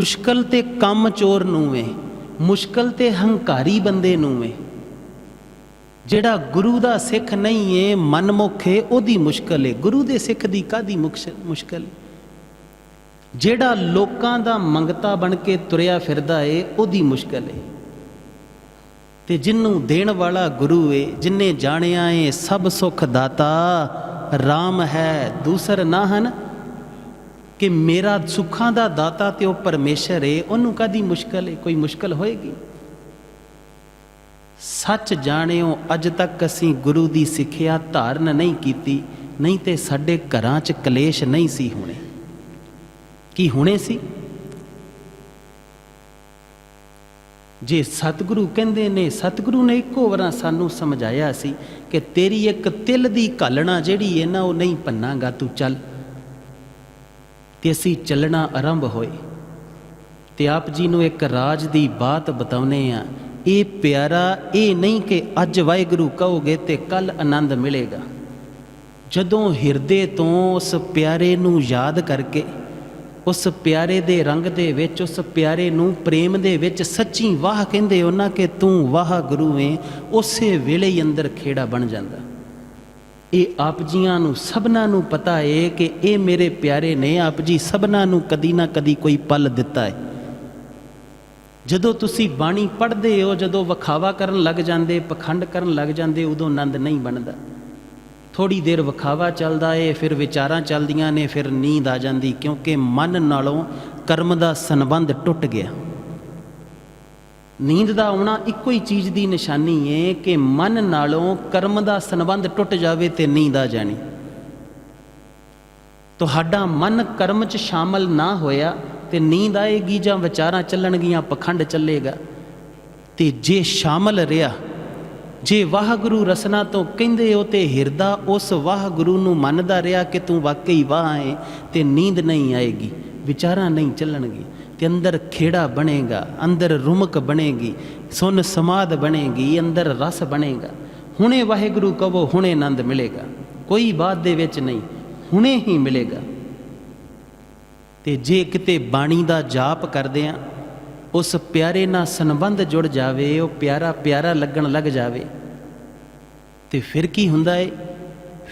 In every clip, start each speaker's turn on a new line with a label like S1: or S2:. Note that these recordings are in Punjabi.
S1: ਮੁਸ਼ਕਲ ਤੇ ਕੰਮ ਚੋਰ ਨੂੰ ਵੇ ਮੁਸ਼ਕਲ ਤੇ ਹੰਕਾਰੀ ਬੰਦੇ ਨੂੰ ਵੇ ਜਿਹੜਾ ਗੁਰੂ ਦਾ ਸਿੱਖ ਨਹੀਂ ਏ ਮਨਮੁਖ ਏ ਉਹਦੀ ਮੁਸ਼ਕਲ ਏ। ਗੁਰੂ ਦੇ ਸਿੱਖ ਦੀ ਕਾਦੀ ਮੁਸ਼ਕਲ? ਜਿਹੜਾ ਲੋਕਾਂ ਦਾ ਮੰਗਤਾ ਬਣ ਕੇ ਤੁਰਿਆ ਫਿਰਦਾ ਏ, ਉਹਦੀ ਮੁਸ਼ਕਲ ਏ। ਤੇ ਜਿੰਨੂੰ ਦੇਣ ਵਾਲਾ ਗੁਰੂ ਏ ਜਿਨਨੇ ਜਾਣਿਆ ਏ, ਸਭ ਸੁਖ ਦਾਤਾ RAM ਹੈ, ਦੂਸਰ ਨਾ ਹਨ। ਕਿ ਮੇਰਾ ਸੁੱਖਾਂ ਦਾ ਦਾਤਾ ਤੇ ਉਹ ਪਰਮੇਸ਼ਰ ਏ, ਉਹਨੂੰ ਕਾਦੀ ਮੁਸ਼ਕਲ ਏ? ਕੋਈ ਮੁਸ਼ਕਲ ਹੋਏਗੀ? ਸੱਚ ਜਾਣਿਓ, ਅੱਜ ਤੱਕ ਅਸੀਂ ਗੁਰੂ ਦੀ ਸਿੱਖਿਆ ਧਾਰਨ ਨਹੀਂ ਕੀਤੀ, ਨਹੀਂ ਤੇ ਸਾਡੇ ਘਰਾਂ 'ਚ ਕਲੇਸ਼ ਨਹੀਂ ਸੀ ਹੋਣੇ। ਕੀ ਹੋਣੇ ਸੀ? ਜੇ ਸਤਿਗੁਰੂ ਕਹਿੰਦੇ ਨੇ, ਸਤਿਗੁਰੂ ਨੇ ਇੱਕੋ ਵਾਰ ਸਾਨੂੰ ਸਮਝਾਇਆ ਸੀ ਕਿ ਤੇਰੀ ਇੱਕ ਤਿਲ ਦੀ ਘਾਲਣਾ ਜਿਹੜੀ ਹੈ ਨਾ, ਉਹ ਨਹੀਂ ਪੰਨਾਗਾ ਤੂੰ ਚੱਲ। ਤੇ ਅਸੀਂ ਚੱਲਣਾ ਆਰੰਭ ਹੋਏ। ਤੇ ਆਪ ਜੀ ਨੂੰ ਇੱਕ ਰਾਜ ਦੀ ਬਾਤ ਬਤਾਉਨੇ ਆ, ਇਹ ਪਿਆਰਾ, ਇਹ ਨਹੀਂ ਕਿ ਅੱਜ ਵਾਹਿਗੁਰੂ ਕਹੋਗੇ ਤੇ ਕੱਲ ਆਨੰਦ ਮਿਲੇਗਾ। ਜਦੋਂ ਹਿਰਦੇ ਤੋਂ ਉਸ ਪਿਆਰੇ ਨੂੰ ਯਾਦ ਕਰਕੇ, ਉਸ ਪਿਆਰੇ ਦੇ ਰੰਗ ਦੇ ਵਿੱਚ, ਉਸ ਪਿਆਰੇ ਨੂੰ ਪ੍ਰੇਮ ਦੇ ਵਿੱਚ ਸੱਚੀ ਵਾਹ ਕਹਿੰਦੇ ਉਹਨਾਂ ਕਿ ਤੂੰ ਵਾਹ ਗੁਰੂ ਏ ਉਸੇ ਵੇਲੇ ਹੀ ਅੰਦਰ ਖੇੜਾ ਬਣ ਜਾਂਦਾ। ਇਹ ਆਪ ਜੀਆਂ ਨੂੰ ਸਭਨਾਂ ਨੂੰ ਪਤਾ ਏ ਕਿ ਇਹ ਮੇਰੇ ਪਿਆਰੇ ਨੇ ਆਪ ਜੀ ਸਭਨਾਂ ਨੂੰ ਕਦੀ ਨਾ ਕਦੀ ਕੋਈ ਪਲ ਦਿੱਤਾ ਹੈ ਜਦੋਂ ਤੁਸੀਂ ਬਾਣੀ ਪੜ੍ਹਦੇ ਹੋ, ਜਦੋਂ ਵਿਖਾਵਾ ਕਰਨ ਲੱਗ ਜਾਂਦੇ, ਪਖੰਡ ਕਰਨ ਲੱਗ ਜਾਂਦੇ, ਉਦੋਂ ਆਨੰਦ ਨਹੀਂ ਬਣਦਾ। ਥੋੜੀ ਦੇਰ ਵਿਖਾਵਾ ਚੱਲਦਾ ਏ, ਫਿਰ ਵਿਚਾਰਾਂ ਚੱਲਦੀਆਂ ਨੇ, ਫਿਰ ਨੀਂਦ ਆ ਜਾਂਦੀ ਕਿਉਂਕਿ ਮਨ ਨਾਲੋਂ ਕਰਮ ਦਾ ਸੰਬੰਧ ਟੁੱਟ ਗਿਆ। ਨੀਂਦ ਦਾ ਆਉਣਾ ਇੱਕੋ ਹੀ ਚੀਜ਼ ਦੀ ਨਿਸ਼ਾਨੀ ਏ ਕਿ ਮਨ ਨਾਲੋਂ ਕਰਮ ਦਾ ਸੰਬੰਧ ਟੁੱਟ ਜਾਵੇ ਤੇ ਨੀਂਦ ਆ ਜਾਣੀ। ਤੁਹਾਡਾ ਮਨ ਕਰਮ 'ਚ ਸ਼ਾਮਲ ਨਾ ਹੋਇਆ ਤੇ ਨੀਂਦ ਆਏਗੀ ਜਾਂ ਵਿਚਾਰਾਂ ਚੱਲਣਗੀਆਂ, ਪਖੰਡ ਚੱਲੇਗਾ। ਤੇ ਜੇ ਸ਼ਾਮਲ ਰਿਹਾ, ਜੇ ਵਾਹਿਗੁਰੂ ਰਸਨਾ ਤੋਂ ਕਹਿੰਦੇ ਹੋ ਤੇ ਹਿਰਦਾ ਉਸ ਵਾਹਿਗੁਰੂ ਨੂੰ ਮੰਨਦਾ ਰਿਹਾ ਕਿ ਤੂੰ ਵਾਕਈ ਵਾਹ ਹੈ ਤੇ ਨੀਂਦ ਨਹੀਂ ਆਏਗੀ, ਵਿਚਾਰਾਂ ਨਹੀਂ ਚੱਲਣਗੀ ਤੇ ਅੰਦਰ ਖੇੜਾ ਬਣੇਗਾ ਅੰਦਰ ਰੁਮਕ ਬਣੇਗੀ ਸੁਨ ਸਮਾਦ ਬਣੇਗੀ ਅੰਦਰ ਰਸ ਬਣੇਗਾ ਹੁਣੇ ਵਾਹਿਗੁਰੂ ਕਹੋ ਹੁਣੇ ਆਨੰਦ ਮਿਲੇਗਾ ਕੋਈ ਬਾਤ ਦੇ ਵਿੱਚ ਨਹੀਂ ਹੁਣੇ ਹੀ ਮਿਲੇਗਾ ਤੇ ਜੇ ਕਿਤੇ ਬਾਣੀ ਦਾ ਜਾਪ ਕਰਦੇ ਆ ਉਸ ਪਿਆਰੇ ਨਾਲ ਸੰਬੰਧ ਜੁੜ ਜਾਵੇ ਉਹ ਪਿਆਰਾ ਪਿਆਰਾ ਲੱਗਣ ਲੱਗ ਜਾਵੇ ਤੇ ਫਿਰ ਕੀ ਹੁੰਦਾ ਏ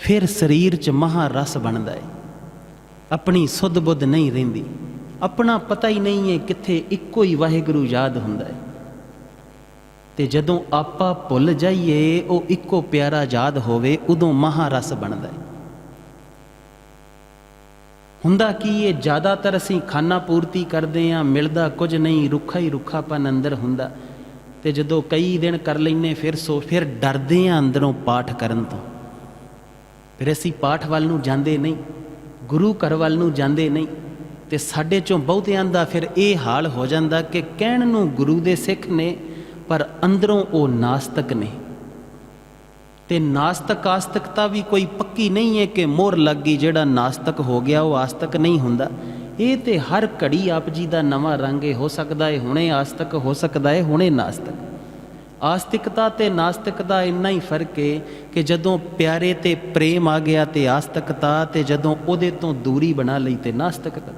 S1: ਫਿਰ ਸਰੀਰ 'ਚ ਮਹਾ ਰਸ ਬਣਦਾ ਏ ਆਪਣੀ ਸੁੱਧ ਬੁੱਧ ਨਹੀਂ ਰਹਿੰਦੀ ਆਪਣਾ ਪਤਾ ਹੀ ਨਹੀਂ ਹੈ ਕਿੱਥੇ ਇੱਕੋ ਹੀ ਵਾਹਿਗੁਰੂ ਯਾਦ ਹੁੰਦਾ ਏ ਤੇ ਜਦੋਂ ਆਪਾਂ ਭੁੱਲ ਜਾਈਏ, ਉਹ ਇੱਕੋ ਪਿਆਰਾ ਯਾਦ ਹੋਵੇ, ਉਦੋਂ ਮਹਾ ਰਸ ਬਣਦਾ ਏ ਹੁੰਦਾ ਕੀ ਇਹ ਜ਼ਿਆਦਾਤਰ ਅਸੀਂ ਖਾਣਾ ਪੂਰਤੀ ਕਰਦੇ ਆਂ ਮਿਲਦਾ ਕੁਝ ਨਹੀਂ, ਰੁੱਖਾ ਹੀ ਰੁੱਖਾਪਨ ਅੰਦਰ ਹੁੰਦਾ। ਤੇ ਜਦੋਂ ਕਈ ਦਿਨ ਕਰ ਲੈਨੇ ਫਿਰ ਸੋ ਫਿਰ ਡਰਦੇ ਆਂ ਅੰਦਰੋਂ ਪਾਠ ਕਰਨ ਤੋਂ। ਫਿਰ ਅਸੀਂ ਪਾਠ ਵੱਲ ਨੂੰ ਜਾਂਦੇ ਨਹੀਂ, ਗੁਰੂ ਘਰ ਵੱਲ ਨੂੰ ਜਾਂਦੇ ਨਹੀਂ। ਤੇ ਸਾਡੇ ਚੋਂ ਬਹੁਤਿਆਂ ਦਾ ਫਿਰ ਇਹ ਹਾਲ ਹੋ ਜਾਂਦਾ ਕਿ ਕਹਿਣ ਨੂੰ ਗੁਰੂ ਦੇ ਸਿੱਖ ਨੇ, ਪਰ ਅੰਦਰੋਂ ਉਹ ਨਾਸਤਕ ਨੇ। ਤੇ ਨਾਸਤਕ ਆਸਤਕਤਾ ਵੀ ਕੋਈ ਪੱਕੀ ਨਹੀਂ ਹੈ ਕਿ ਮੋਹਰ ਲੱਗ ਗਈ, ਜਿਹੜਾ ਨਾਸਤਕ ਹੋ ਗਿਆ ਉਹ ਆਸਤਕ ਨਹੀਂ ਹੁੰਦਾ। ਇਹ ਤੇ ਹਰ ਘੜੀ ਆਪ ਜੀ ਦਾ ਨਵਾਂ ਰੰਗ ਹੈ ਹੋ ਸਕਦਾ ਹੈ ਹੁਣੇ ਆਸਤਕ ਹੋ ਸਕਦਾ ਹੈ ਹੁਣੇ ਨਾਸਤਕ। ਆਸਤਿਕਤਾ ਤੇ ਨਾਸਤਿਕ ਦਾ ਇੰਨਾ ਹੀ ਫ਼ਰਕ ਹੈ ਕਿ ਜਦੋਂ ਪਿਆਰੇ ਤੇ ਪ੍ਰੇਮ ਆ ਗਿਆ ਤੇ ਆਸਤਿਕਤਾ ਤੇ ਜਦੋਂ ਉਹਦੇ ਤੋਂ ਦੂਰੀ ਬਣਾ ਲਈ ਤੇ ਨਾਸਤਿਕਤਾ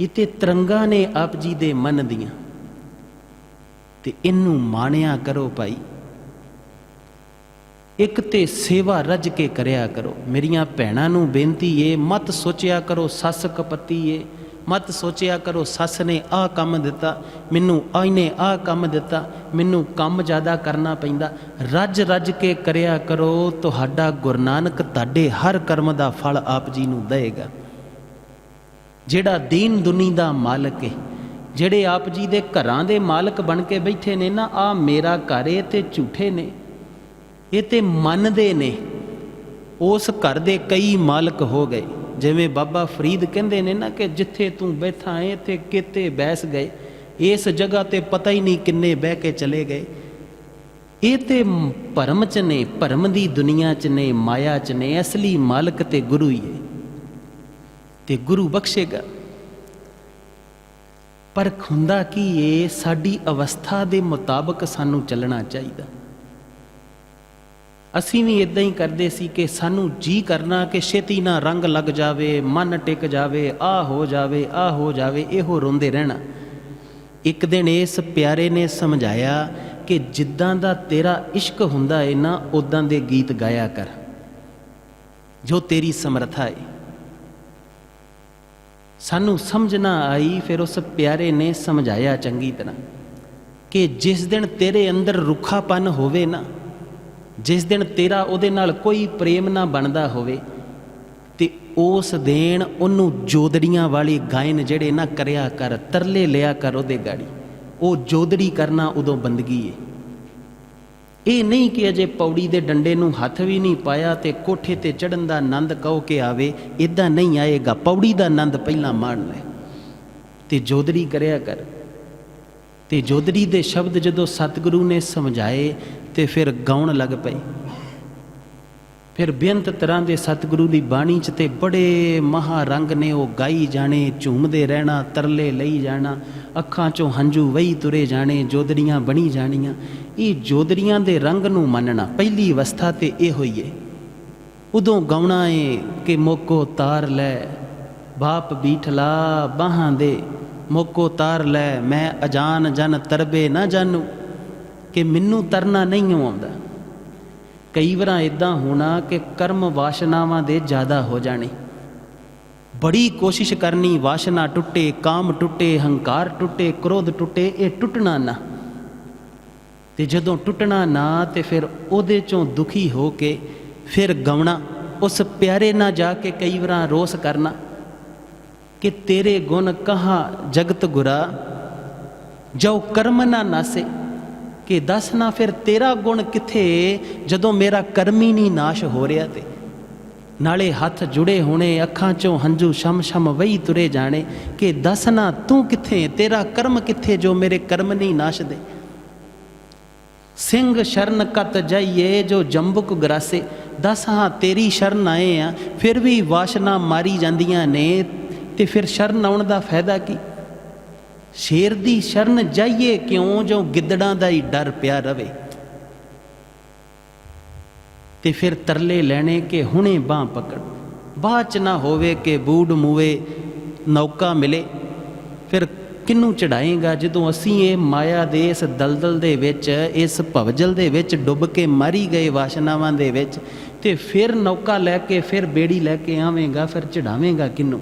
S1: ਇਤੇ ਤਰੰਗਾ ਨੇ ਆਪ ਜੀ ਦੇ ਮਨ ਦੀਆਂ। ਤੇ ਇਹਨੂੰ ਮਾਣਿਆ ਕਰੋ ਭਾਈ। ਇੱਕ ਤੇ ਸੇਵਾ ਰੱਜ ਕੇ ਕਰਿਆ ਕਰੋ। ਮੇਰੀਆਂ ਭੈਣਾਂ ਨੂੰ ਬੇਨਤੀ ਏ, ਮਤ ਸੋਚਿਆ ਕਰੋ ਸੱਸ ਕਪਤੀ ਏ। ਮਤ ਸੋਚਿਆ ਕਰੋ ਸੱਸ ਨੇ ਆਹ ਕੰਮ ਦਿੱਤਾ, ਮੈਨੂੰ ਆਇਨੇ ਆਹ ਕੰਮ ਦਿੱਤਾ, ਮੈਨੂੰ ਕੰਮ ਜ਼ਿਆਦਾ ਕਰਨਾ ਪੈਂਦਾ। ਰੱਜ ਰੱਜ ਕੇ ਕਰਿਆ ਕਰੋ, ਤੁਹਾਡਾ ਗੁਰੂ ਨਾਨਕ ਤੁਹਾਡੇ ਹਰ ਕਰਮ ਦਾ ਫਲ ਆਪ ਜੀ ਨੂੰ ਦੇਵੇਗਾ। ਜਿਹੜਾ ਦੀਨ ਦੁਨੀ ਦਾ ਮਾਲਕ ਹੈ ਜਿਹੜੇ ਆਪ ਜੀ ਦੇ ਘਰਾਂ ਦੇ ਮਾਲਕ ਬਣ ਕੇ ਬੈਠੇ ਨੇ ਨਾ ਆ ਮੇਰਾ ਘਰ ਏ ਤੇ ਝੂਠੇ ਨੇ, ਇਹ ਤੇ ਮੰਨਦੇ ਨੇ। ਉਸ ਘਰ ਦੇ ਕਈ ਮਾਲਕ ਹੋ ਗਏ, ਜਿਵੇਂ ਬਾਬਾ ਫਰੀਦ ਕਹਿੰਦੇ ਨੇ ਨਾ ਕਿ ਜਿੱਥੇ ਤੂੰ ਬੈਠਾ ਏ ਤੇ ਕਿਤੇ ਬੈਸ ਗਏ, ਇਸ ਜਗ੍ਹਾ ਤੇ ਪਤਾ ਹੀ ਨਹੀਂ ਕਿੰਨੇ ਬਹਿ ਕੇ ਚਲੇ ਗਏ। ਇਹ ਤੇ ਭਰਮ ਚ ਨੇ, ਭਰਮ ਦੀ ਦੁਨੀਆ ਚ ਨੇ, ਮਾਇਆ ਚ ਨੇ, ਅਸਲੀ ਮਾਲਕ ਤੇ ਗੁਰੂ ਹੀ ਹੈ ਤੇ ਗੁਰੂ ਬਖਸ਼ੇਗਾ। ਪਰ ਹੁੰਦਾ ਕੀ ਏ, ਸਾਡੀ ਅਵਸਥਾ ਦੇ ਮੁਤਾਬਕ ਸਾਨੂੰ ਚੱਲਣਾ ਚਾਹੀਦਾ। ਅਸੀਂ ਵੀ ਇਦਾਂ ਹੀ ਕਰਦੇ ਸੀ ਕਿ ਸਾਨੂੰ ਜੀ ਕਰਨਾ ਕਿ ਛੇਤੀ ਨਾ ਰੰਗ ਲੱਗ ਜਾਵੇ, ਮਨ ਟਿਕ ਜਾਵੇ, ਆ ਹੋ ਜਾਵੇ, ਆ ਹੋ ਜਾਵੇ, ਇਹੋ ਰੋਂਦੇ ਰਹਿਣਾ। ਇੱਕ ਦਿਨ ਇਸ ਪਿਆਰੇ ਨੇ ਸਮਝਾਇਆ ਕਿ ਜਿੱਦਾਂ ਦਾ ਤੇਰਾ ਇਸ਼ਕ ਹੁੰਦਾ ਏ ਨਾ ਉਦਾਂ ਦੇ ਗੀਤ ਗਾਇਆ ਕਰ। ਜੋ ਤੇਰੀ ਸਮਰੱਥਾ ਏ। ਸਾਨੂੰ ਸਮਝ ਨਾ ਆਈ, ਫਿਰ ਉਸ ਪਿਆਰੇ ਨੇ ਸਮਝਾਇਆ ਚੰਗੀ ਤਰ੍ਹਾਂ ਕਿ ਜਿਸ ਦਿਨ ਤੇਰੇ ਅੰਦਰ ਰੁੱਖਾਪਨ ਹੋਵੇ ਨਾ, ਜਿਸ ਦਿਨ ਤੇਰਾ ਉਹਦੇ ਨਾਲ ਕੋਈ ਪ੍ਰੇਮ ਨਾ ਬਣਦਾ ਹੋਵੇ, ਤੇ ਉਸ ਦਿਨ ਉਹਨੂੰ ਜੋਦੜੀਆਂ ਵਾਲੀ ਗਾਇਨ ਜਿਹੜੇ ਨਾ ਕਰਿਆ ਕਰ, ਤਰਲੇ ਲਿਆ ਕਰ ਉਹਦੇ ਗਾੜੀ। ਉਹ ਜੋਦੜੀ ਕਰਨਾ ਉਦੋਂ ਬੰਦਗੀ ਏ। ਇਹ ਨਹੀਂ ਕਿ ਅਜੇ ਪੌੜੀ ਦੇ ਡੰਡੇ ਨੂੰ ਹੱਥ ਵੀ ਨਹੀਂ ਪਾਇਆ ਤੇ ਕੋਠੇ ਤੇ ਚੜਨ ਦਾ ਆਨੰਦ ਕਹੋ ਕੇ ਆਵੇ ਇਦਾਂ ਨਹੀਂ ਆਏਗਾ। ਪੌੜੀ ਦਾ ਆਨੰਦ ਪਹਿਲਾਂ ਮਾਣ ਲੈ। ਤੇ ਜੋਦੜੀ ਕਰਿਆ ਕਰ। ਤੇ ਜੋਦੜੀ ਦੇ ਸ਼ਬਦ ਜਦੋਂ ਸਤਿਗੁਰੂ ਨੇ ਸਮਝਾਏ ਤੇ ਫਿਰ ਗਾਉਣ ਲੱਗ ਪਏ ਫਿਰ ਬੇਅੰਤ ਤਰ੍ਹਾਂ ਦੇ ਸਤਿਗੁਰੂ ਦੀ ਬਾਣੀ ਚ ਤੇ ਬੜੇ ਮਹਾ ਰੰਗ ਨੇ, ਉਹ ਗਾਈ ਜਾਣੇ, ਝੂਮਦੇ ਰਹਿਣਾ, ਤਰਲੇ ਲਈ ਜਾਣਾ, ਅੱਖਾਂ ਚੋਂ ਹੰਝੂ ਵਹੀ ਤੁਰੇ ਜਾਣੇ, ਜੋਦੜੀਆਂ ਬਣੀ ਜਾਣੀਆਂ। ਇਹ ਜੋਦੜੀਆਂ ਦੇ ਰੰਗ ਨੂੰ ਮੰਨਣਾ ਪਹਿਲੀ ਅਵਸਥਾ ਤੇ ਇਹ ਹੋਈ ਹੋਈਏ ਉਦੋਂ ਗਾਉਣਾ ਏ ਕਿ ਮੋਕੋ ਤਾਰ ਲੈ, ਬਾਪ ਬੀਠਲਾ ਬਾਹਾਂ ਦੇ। ਮੋਕੋ ਤਾਰ ਲੈ, ਮੈਂ ਅਜਾਨ ਜਨ ਤਰਬੇ ਨਾ ਜਾਣੂ ਕਿ ਮੈਨੂੰ ਤਰਨਾ ਨਹੀਂ ਆਉਂਦਾ। ਕਈ ਵਾਰਾਂ ਇਦਾਂ ਹੋਣਾ ਕਿ ਕਰਮ ਵਾਸ਼ਨਾਵਾਂ ਦੇ ਜ਼ਿਆਦਾ ਹੋ ਜਾਣੇ। ਬੜੀ ਕੋਸ਼ਿਸ਼ ਕਰਨੀ, ਵਾਸ਼ਨਾ ਟੁੱਟੇ, ਕਾਮ ਟੁੱਟੇ, ਹੰਕਾਰ ਟੁੱਟੇ, ਕ੍ਰੋਧ ਟੁੱਟੇ, ਇਹ ਟੁੱਟਣਾ ਨਾ। ਤੇ ਜਦੋਂ ਟੁੱਟਣਾ ਨਾ, ਤੇ ਫਿਰ ਉਹਦੇ ਚੋਂ ਦੁਖੀ ਹੋ ਕੇ ਫਿਰ ਗਵਣਾ ਉਸ ਪਿਆਰੇ ਨਾਲ ਜਾ ਕੇ ਕਈ ਵਾਰਾਂ ਰੋਸ ਕਰਨਾ ਕਿ ਤੇਰੇ ਗੁਣ ਕਹਾ ਜਗਤ ਗੁਰਾ ਜੋ ਕਰਮ ਨਾ ਨਾਸੇ। ਕਿ ਦੱਸ ਨਾ ਫਿਰ ਤੇਰਾ ਗੁਣ ਕਿੱਥੇ ਜਦੋਂ ਮੇਰਾ ਕਰਮ ਹੀ ਨਹੀਂ ਨਾਸ਼ ਹੋ ਰਿਹਾ ਤੇ। ਨਾਲੇ ਹੱਥ ਜੁੜੇ ਹੋਣੇ, ਅੱਖਾਂ ਚੋਂ ਹੰਝੂ ਸ਼ਮ ਸ਼ਮ ਵਹੀ ਤੁਰੇ ਜਾਣੇ, ਕਿ ਦੱਸ ਨਾ ਤੂੰ ਕਿੱਥੇ ਤੇਰਾ ਕਰਮ ਕਿੱਥੇ ਜੋ ਮੇਰੇ ਕਰਮ ਨਹੀਂ ਨਾਸ਼ ਦੇ। ਸਿੰਘ ਸ਼ਰਨ ਕਤ ਜਾਈਏ, ਜੋ ਜੰਬੁਕ ਗਰਾਸੇ, ਦੱਸ ਹਾਂ ਤੇਰੀ ਸ਼ਰਨ ਆਏ ਆ, ਫਿਰ ਵੀ ਵਾਸ਼ਨਾ ਮਾਰੀ ਜਾਂਦੀਆਂ ਨੇ, ਤੇ ਫਿਰ ਸ਼ਰਨ ਆਉਣ ਦਾ ਫਾਇਦਾ ਕੀ? ਸ਼ੇਰ ਦੀ ਸ਼ਰਨ ਜਾਈਏ ਕਿਉਂ ਜੋ ਗਿੱਦੜਾਂ ਦਾ ਹੀ ਡਰ ਪਿਆ ਰਵੇ? ਤੇ ਫਿਰ ਤਰਲੇ ਲੈਣੇ ਕਿ ਹੁਣੇ ਬਾਹ ਪਕੜ। ਬਾਅਦ ਚ ਨਾ ਹੋਵੇ ਕਿ ਬੂਡ ਮੂਵੇ ਨੌਕਾ ਮਿਲੇ। ਫਿਰ ਕਿੰਨੂੰ ਚੜਾਏਗਾ ਜਦੋਂ ਅਸੀਂ ਇਹ ਮਾਇਆ ਦੇ ਇਸ ਦਲਦਲ ਦੇ ਵਿੱਚ, ਇਸ ਭਵਜਲ ਦੇ ਵਿੱਚ ਡੁੱਬ ਕੇ ਮਰੀ ਗਏ ਵਾਸ਼ਨਾਵਾਂ ਦੇ ਵਿੱਚ ਤੇ ਫਿਰ ਨੌਕਾ ਲੈ ਕੇ, ਫਿਰ ਬੇੜੀ ਲੈ ਕੇ ਆਵੇਂਗਾ, ਫਿਰ ਚੜਾਵੇਂਗਾ ਕਿੰਨੂੰ?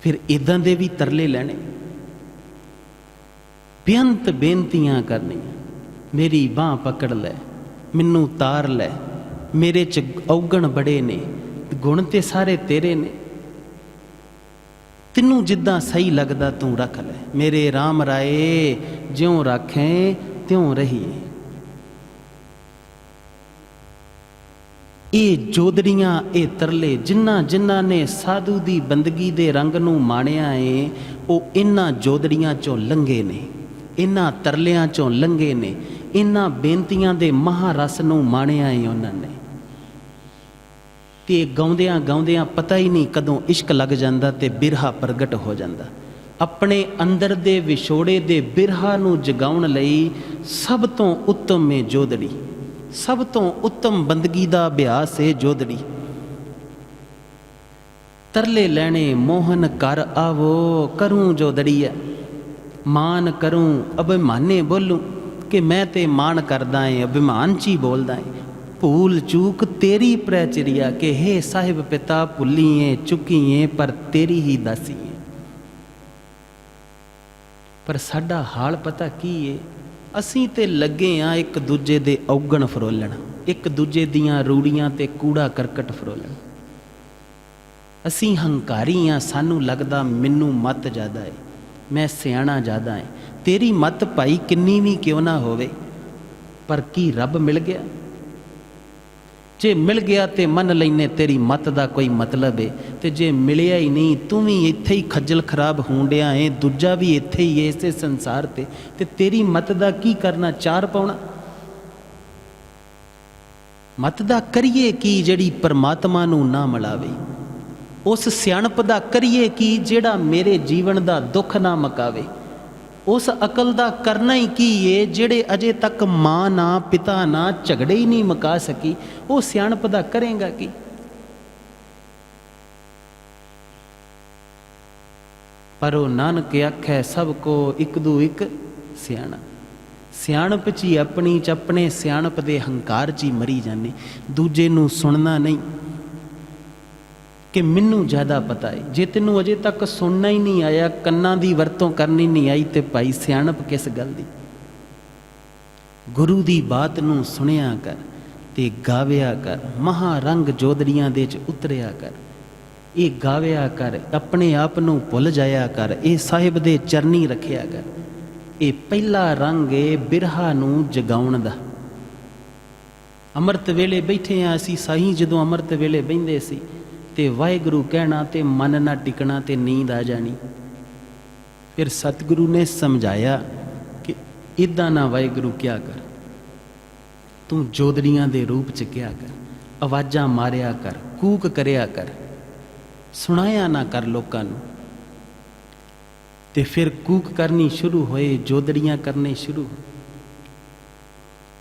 S1: ਫਿਰ ਇਦਾਂ ਦੇ ਵੀ ਤਰਲੇ ਲੈਣੇ। ਬੇਅੰਤ ਬੇਨਤੀਆਂ ਕਰਨੀਆਂ। ਮੇਰੀ ਬਾਹ ਪਕੜ ਲੈ, ਮੈਨੂੰ ਤਾਰ ਲੈ, ਮੇਰੇ ਚ ਔਗਣ ਬੜੇ ਨੇ, ਗੁਣ ਤੇ ਸਾਰੇ ਤੇਰੇ ਨੇ। ਤੈਨੂੰ ਜਿੱਦਾਂ ਸਹੀ ਲੱਗਦਾ ਤੂੰ ਰੱਖ ਲੈ। ਮੇਰੇ RAM ਰਾਏ, ਜਿਉਂ ਰੱਖੇ ਤਿਉਂ ਰਹੀਏ। ਇਹ ਜੋਦੜੀਆਂ, ਇਹ ਤਰਲੇ ਜਿਨ੍ਹਾਂ ਜਿਨ੍ਹਾਂ ਨੇ ਸਾਧੂ ਦੀ ਬੰਦਗੀ ਦੇ ਰੰਗ ਨੂੰ ਮਾਣਿਆ ਏ, ਉਹ ਇਨ੍ਹਾਂ ਜੋਦੜੀਆਂ ਚੋਂ ਲੰਘੇ ਨੇ, ਇਨ੍ਹਾਂ ਤਰਲਿਆਂ ਚੋਂ ਲੰਘੇ ਨੇ, ਇਨ੍ਹਾਂ ਬੇਨਤੀਆਂ ਦੇ ਮਹਾਰਸ ਨੂੰ ਮਾਣਿਆ ਏ ਉਹਨਾਂ ਨੇ। ਤੇ ਗਾਉਂਦਿਆਂ ਗਾਉਂਦਿਆਂ ਪਤਾ ਹੀ ਨਹੀਂ ਕਦੋਂ ਇਸ਼ਕ ਲੱਗ ਜਾਂਦਾ ਤੇ ਬਿਰਹਾ ਪ੍ਰਗਟ ਹੋ ਜਾਂਦਾ। ਆਪਣੇ ਅੰਦਰ ਦੇ ਵਿਛੋੜੇ ਦੇ ਬਿਰਹਾ ਨੂੰ ਜਗਾਉਣ ਲਈ ਸਭ ਤੋਂ ਉੱਤਮ ਹੈ ਜੋਦੜੀ। ਸਭ ਤੋਂ ਉੱਤਮ ਬੰਦਗੀ ਦਾ ਅਭਿਆਸ ਏ ਜੋਦੜੀ ਤਰਲੇ ਲੈਣੇ ਮੋਹਨ ਕਰ ਆਵੋ, ਕਰੂੰ ਜੋਦੜੀਆ ਮਾਨ ਕਰੂੰ, ਅਭਿਮਾਨੇ ਬੋਲੂੰ, ਕਿ ਮੈਂ ਤੇ ਮਾਣ ਕਰਦਾ ਏ, ਅਭਿਮਾਨ ਚ ਹੀ ਬੋਲਦਾ ਏ। ਭੂਲ ਚੂਕ ਤੇਰੀ ਪ੍ਰਚਰਿਆ, ਕਿ हे ਸਾਹਿਬ ਪਿਤਾ ਭੁੱਲੀਏ, ਚੁੱਕੀਏ, ਪਰ ਤੇਰੀ ਹੀ ਦਾਸੀਏ। ਪਰ ਸਾਡਾ ਹਾਲ ਪਤਾ ਕੀ ਏ? ਅਸੀਂ ਤੇ ਲੱਗੇ ਆ ਇੱਕ ਦੂਜੇ ਦੇ ਔਗਣ ਫਰੋਲਣ, ਇੱਕ ਦੂਜੇ ਦੀਆਂ ਰੂੜੀਆਂ ਤੇ ਕੂੜਾ ਕਰਕਟ ਫਰੋਲਣ। ਅਸੀਂ ਹੰਕਾਰੀ ਆ, ਸਾਨੂੰ ਲੱਗਦਾ ਮੈਨੂੰ ਮਤ ਜ਼ਿਆਦਾ ਏ, ਮੈਂ ਸਿਆਣਾ ਜ਼ਿਆਦਾ ਏ। ਤੇਰੀ ਮਤ ਭਾਈ ਕਿੰਨੀ ਵੀ ਕਿਉਂ ਨਾ ਹੋਵੇ, ਪਰ ਕੀ ਰੱਬ ਮਿਲ ਗਿਆ? ਜੇ ਮਿਲ ਗਿਆ ਤੇ ਮੰਨ ਲੈਨੇ ਤੇਰੀ ਮਤ ਦਾ ਕੋਈ ਮਤਲਬ ਏ। ਤੇ ਜੇ ਮਿਲਿਆ ਹੀ ਨਹੀਂ, ਤੂੰ ਵੀ ਇੱਥੇ ਹੀ ਖੱਜਲ ਖਰਾਬ ਹੋਂਡਿਆ ਏ, ਦੂਜਾ ਵੀ ਇੱਥੇ ਹੀ ਏ ਇਸੇ ਸੰਸਾਰ ਤੇ। ਤੇ ਤੇਰੀ ਮਤ ਦਾ ਕੀ ਕਰਨਾ, ਚਾਰ ਪਾਉਣਾ? ਮਤ ਦਾ ਕਰੀਏ ਕੀ ਜਿਹੜੀ ਪਰਮਾਤਮਾ ਨੂੰ ਨਾ ਮਿਲਾਵੇ? ਉਸ ਸਿਆਣਪ ਦਾ ਕਰੀਏ ਕੀ ਜਿਹੜਾ ਮੇਰੇ ਜੀਵਨ ਦਾ ਦੁੱਖ ਨਾ ਮਕਾਵੇ? ਉਸ ਅਕਲ ਦਾ ਕਰਨਾ ਹੀ ਕੀ ਏ? ਜਿਹੜੇ ਅਜੇ ਤੱਕ ਮਾਂ ਨਾ, ਪਿਤਾ ਨਾ ਝਗੜੇ ਹੀ ਨਹੀਂ ਮਕਾ ਸਕੀ, ਉਹ ਸਿਆਣਪ ਦਾ ਕਰੇਗਾ ਕੀ? ਪਰ ਉਹ ਨਾਨਕ ਆਖੈ, ਸਭ ਕੋ ਇੱਕ ਦੂ ਇੱਕ ਸਿਆਣਾ। ਸਿਆਣਪ ਚ ਹੀ ਆਪਣੀ ਚ ਆਪਣੇ ਸਿਆਣਪ ਦੇ ਹੰਕਾਰ ਚ ਹੀ ਮਰੀ ਜਾਂਦੇ। ਦੂਜੇ ਨੂੰ ਸੁਣਨਾ ਨਹੀਂ। ਕਿ ਮੈਨੂੰ ਜ਼ਿਆਦਾ ਪਤਾ ਹੈ ਜੇ ਤੈਨੂੰ ਅਜੇ ਤੱਕ ਸੁਣਨਾ ਹੀ ਨਹੀਂ ਆਇਆ, ਕੰਨਾਂ ਦੀ ਵਰਤੋਂ ਕਰਨੀ ਨਹੀਂ ਆਈ ਤੇ ਭਾਈ ਸਿਆਣਪ ਕਿਸ ਗੱਲ ਦੀ? ਗੁਰੂ ਦੀ ਬਾਤ ਨੂੰ ਸੁਣਿਆ ਕਰ ਤੇ ਗਾਵਿਆ ਕਰ। ਮਹਾ ਰੰਗ ਜੋਦੜੀਆਂ ਦੇ ਚ ਉਤਰਿਆ ਕਰ। ਇਹ ਗਾਵਿਆ ਕਰ, ਆਪਣੇ ਆਪ ਨੂੰ ਭੁੱਲ ਜਾਇਆ ਕਰ। ਇਹ ਸਾਹਿਬ ਦੇ ਚਰਨੀ ਰੱਖਿਆ ਕਰ। ਇਹ ਪਹਿਲਾ ਰੰਗ ਏ ਬਿਰਹਾ ਨੂੰ ਜਗਾਉਣ ਦਾ। ਅੰਮ੍ਰਿਤ ਵੇਲੇ ਬੈਠੇ ਆ ਅਸੀਂ, ਸਾਈਂ ਜਦੋਂ ਅੰਮ੍ਰਿਤ ਵੇਲੇ ਬੈੰਦੇ ਸੀ। ਤੇ ਵਾਹਿਗੁਰੂ ਕਹਿਣਾ ਤੇ ਮਨ ਨਾ ਟਿਕਣਾ ਤੇ ਨੀਂਦ ਆ ਜਾਣੀ। ਫਿਰ ਸਤਿਗੁਰੂ ਨੇ ਸਮਝਾਇਆ ਕਿ ਇਦਾਂ ਨਾ ਵਾਹਿਗੁਰੂ ਕਿਆ ਕਰ। ਤੂੰ ਜੋਦੜੀਆਂ ਦੇ ਰੂਪ ਚ ਕਿਆ ਕਰ। ਆਵਾਜ਼ਾਂ ਮਾਰਿਆ ਕਰ, ਕੂਕ ਕਰਿਆ ਕਰ। ਸੁਣਾਇਆ ਨਾ ਕਰ ਲੋਕਾਂ ਨੂੰ। ਤੇ ਫਿਰ ਕੂਕ ਕਰਨੀ ਸ਼ੁਰੂ ਹੋਏ, ਜੋਦੜੀਆਂ ਕਰਨੇ ਸ਼ੁਰੂ।